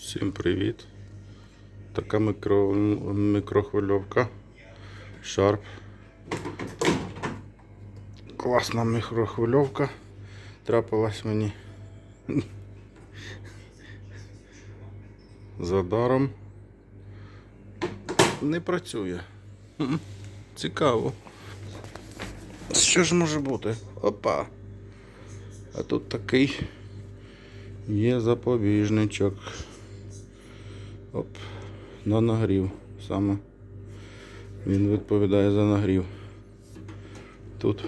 Всім привіт. Така мікро, мікрохвильовка. Sharp. Класна мікрохвильовка. Трапилась мені за даром. Не працює. Цікаво. Що ж може бути? Опа. А тут такий є запобіжничок. Оп, на нагрів. Саме він відповідає за нагрів. Тут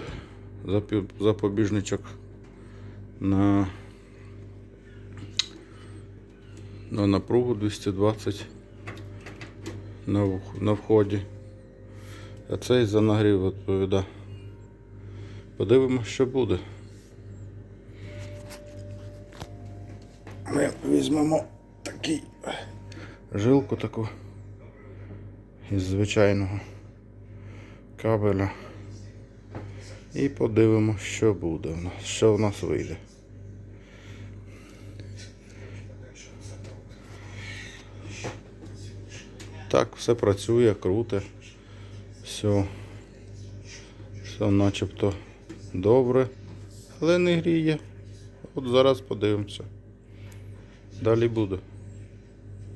запобіжничок на, на напругу 220 на, на вході. А цей за нагрів відповідає. Подивимось, що буде. Ми візьмемо такий жилку таку із звичайного кабеля. І подивимось, що буде в нас, що в нас вийде. Так, все працює, круте. Все. Все начебто добре, але не гріє. От зараз подивимося. Далі буде.